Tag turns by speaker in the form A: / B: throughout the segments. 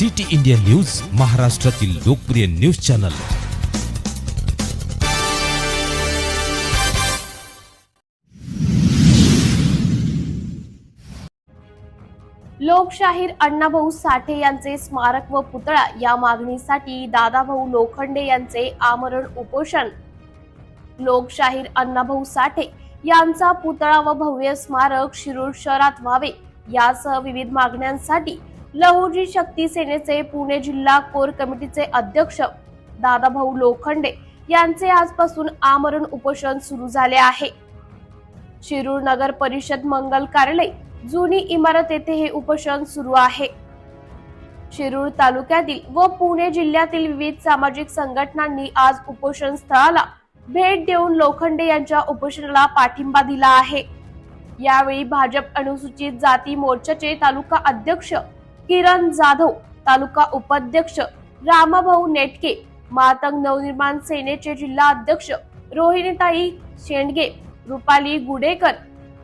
A: City India news महाराष्ट्रातील लोकप्रिय news channel.
B: लोकशाहीर अण्णाभाऊ साठे यांचे स्मारक व पुतळा या मागणीसाठी दादाभाऊ लोखंडे यांचे आमरण उपोषण. लोकशाहीर अण्णाभाऊ साठे यांचा पुतळा व भव्य स्मारक शिरूर शहरात व्हावे यासह विविध मागण्यांसाठी लहुजी शक्ती सेनेचे पुणे जिल्हा कोर कमिटीचे अध्यक्ष दादाभाऊ लोखंडे यांचे आजपासून आमरण उपोषण सुरू झाले आहे. शिरूर नगर परिषद मंगल कार्यालय जुनी इमारत येथे हे उपोषण सुरू आहे. शिरूर तालुक्यातील व पुणे जिल्ह्यातील विविध सामाजिक संघटनांनी आज उपोषण स्थळाला भेट देऊन लोखंडे यांच्या उपोषणाला पाठिंबा दिला आहे. यावेळी भाजप अनुसूचित जाती मोर्चाचे तालुका अध्यक्ष किरण जाधव तालुका उपाध्यक्ष रामाभाऊ नेटके मातंग नवनिर्माण सेनेचे जिल्हा अध्यक्ष रोहिणीताई शेंडगे रुपाली गुडेकर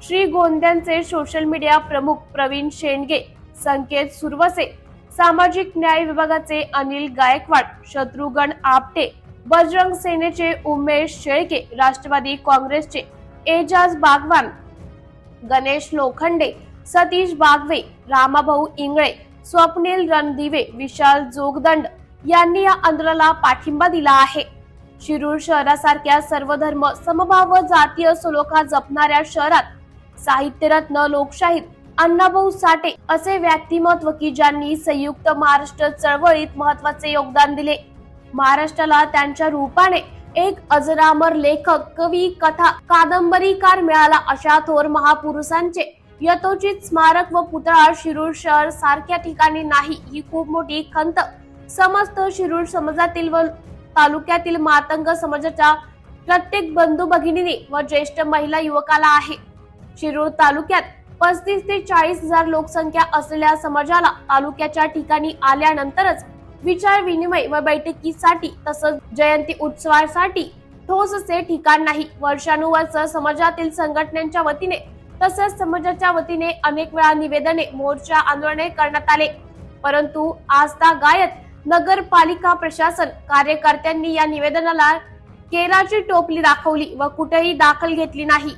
B: श्री गोंद्यांचे सोशल मीडिया प्रमुख प्रवीण शेंडगे संकेत सुरवसे सामाजिक न्याय विभागाचे अनिल गायकवाड शत्रुघ्न आपटे बजरंग सेनेचे उमेश शेळके राष्ट्रवादी काँग्रेसचे एजाज बागवान गणेश लोखंडे सतीश बागवे रामाभाऊ इंगळे स्वप्नील रणदिवे विशाल जोगदंड यांनी या आंदोलनाला पाठिंबा दिला आहे. शिरूर शहरासारख्या सर्व धर्म समभाव व जातीय सलोखा जपणाऱ्या शहरात साहित्यरत्न लोकशाहीर अण्णाभाऊ साठे असे व्यक्तिमत्व की ज्यांनी संयुक्त महाराष्ट्र चळवळीत महत्त्वाचे योगदान दिले. महाराष्ट्राला त्यांच्या रूपाने एक अजरामर लेखक कवी कथा कादंबरीकार मिळाला अशा थोर महापुरुषांचे यथोचित स्मारक व पुतळा शिरूर शहर सारख्या ठिकाणी नाही ही खूप मोठी खंत. समस्त शिरूर समाजातील व तालुक्यातील मातंग समाजाच्या प्रत्येक बंधू भगिनीने व ज्येष्ठ महिला युवकाला आहे. शिरूर तालुक्यात पस्तीस ते चाळीस हजार लोकसंख्या असलेल्या समाजाला तालुक्याच्या ठिकाणी आल्यानंतरच विचार विनिमय व बैठकीसाठी तसंच जयंती उत्सवासाठी ठोस असे ठिकाण नाही. वर्षानुवर्ष समाजातील संघटनांच्या वतीने तसंच समाजाच्या वतीने अनेक वेळा निवेदने मोर्चा आंदोलने करण्यात आले. परंतु आस्था गायत नगरपालिका प्रशासन कार्यकर्त्यांनी या निवेदनाला केराची टोपली दाखवली व कुठेही दाखल घेतली नाही.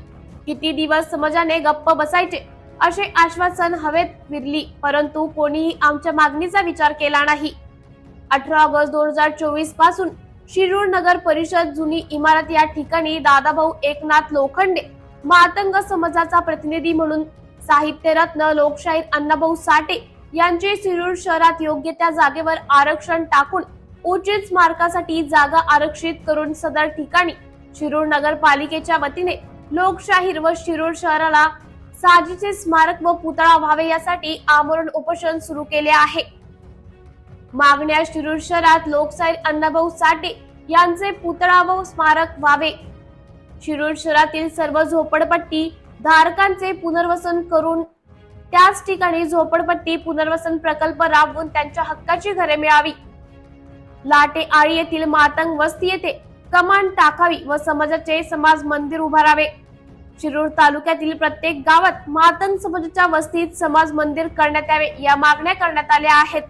B: किती दिवस समाजाने गप्प बसायचे असे आश्वासन हवेत विरली परंतु कोणीही आमच्या मागणीचा विचार केला नाही. अठरा ऑगस्ट दोन हजार चोवीसपासून शिरूर नगर परिषद जुनी इमारत या ठिकाणी दादाभाऊ एकनाथ लोखंडे मातंग समाजाचा प्रतिनिधी म्हणून साहित्यरत्न लोकशाहीर अण्णाभाऊ साठे यांचे शिरूर शहरात योग्य त्या जागेवर आरक्षण टाकून उचित स्मारकासाठी जागा आरक्षित करून सदर ठिकाणी शिरूर नगरपालिकेच्या वतीने लोकशाहीर व शिरूर शहराला साजीचे स्मारक व पुतळा व्हावे यासाठी आमरण उपोषण सुरू केले आहे. मागण्या शिरूर शहरात लोकशाहीर अण्णाभाऊ साठे यांचे पुतळा व स्मारक व्हावे शिरूर शहरातील सर्व झोपडपट्टी धारकांचे पुनर्वसन करून त्याच ठिकाणी झोपडपट्टी पुनर्वसन प्रकल्प राबवून त्यांच्या हक्काची घरे मिळावी. लाटे आळी येथील मातंग वस्ती येथे कमान टाकावी व समाजाचे समाज मंदिर उभारावे शिरूर तालुक्यातील प्रत्येक गावात मातंग समाजाच्या वस्तीत समाज मंदिर करण्यात यावे या मागण्या करण्यात आल्या आहेत.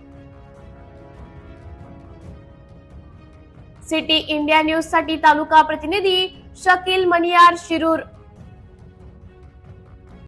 B: सिटी इंडिया न्यूजसाठी तालुका प्रतिनिधी शकील मनियार शिरूर